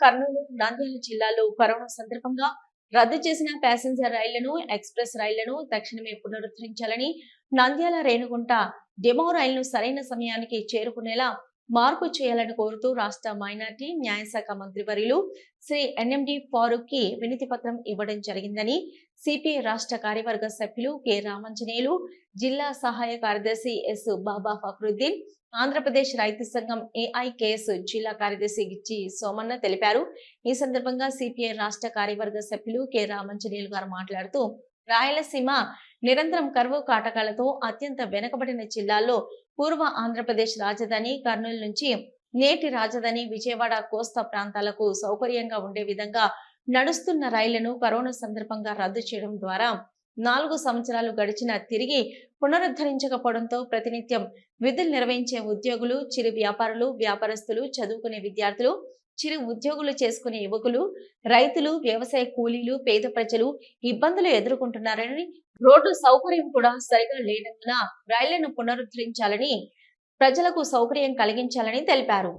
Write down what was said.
కర్నూలు నంద్యాల జిల్లాలో కరోనా సందర్భంగా రద్దు చేసిన ప్యాసింజర్ రైళ్ళను ఎక్స్ప్రెస్ రైళ్ళను తక్షణమే పునరుద్ధరించాలని నంద్యాల రేణుగుంట డెమో రైళ్ళను సరైన సమయానికి చేరుకునేలా మార్పు చేయాలని కోరుతూ రాష్ట్ర మైనార్టీ న్యాయశాఖ మంత్రివర్యులు శ్రీ ఎన్ఎండి ఫారూక్కి వినతి పత్రం ఇవ్వడం జరిగిందని సిపిఐ రాష్ట్ర కార్యవర్గ సభ్యులు కె రామంజనేయులు జిల్లా సహాయ కార్యదర్శి ఎస్ బాబా ఫక్రుద్దీన్ ఆంధ్రప్రదేశ్ రైతు సంఘం ఏఐకేఎస్ జిల్లా కార్యదర్శి గిచ్చి సోమన్న తెలిపారు. ఈ సందర్భంగా సిపిఐ రాష్ట్ర కార్యవర్గ సభ్యులు కె రామంజనేయులు గారు మాట్లాడుతూ రాయలసీమ నిరంతరం కరువు కాటకాలతో అత్యంత వెనుకబడిన జిల్లాల్లో పూర్వ ఆంధ్రప్రదేశ్ రాజధాని కర్నూలు నుంచి నేటి రాజధాని విజయవాడ కోస్తా ప్రాంతాలకు సౌకర్యంగా ఉండే విధంగా నడుస్తున్న రైళ్ళను కరోనా సందర్భంగా రద్దు చేయడం ద్వారా నాలుగు సంవత్సరాలు గడిచిన తిరిగి పునరుద్ధరించకపోవడంతో ప్రతినిత్యం విధులు నిర్వహించే ఉద్యోగులు చిరు వ్యాపారులు వ్యాపారస్తులు చదువుకునే విద్యార్థులు చిరు ఉద్యోగులు చేసుకునే యువకులు రైతులు వ్యవసాయ కూలీలు పేద ప్రజలు ఇబ్బందులు ఎదుర్కొంటున్నారని రోడ్డు సౌకర్యం కూడా సరిగా లేనందున రైళ్ళను పునరుద్ధరించాలని ప్రజలకు సౌకర్యం కలిగించాలని తెలిపారు.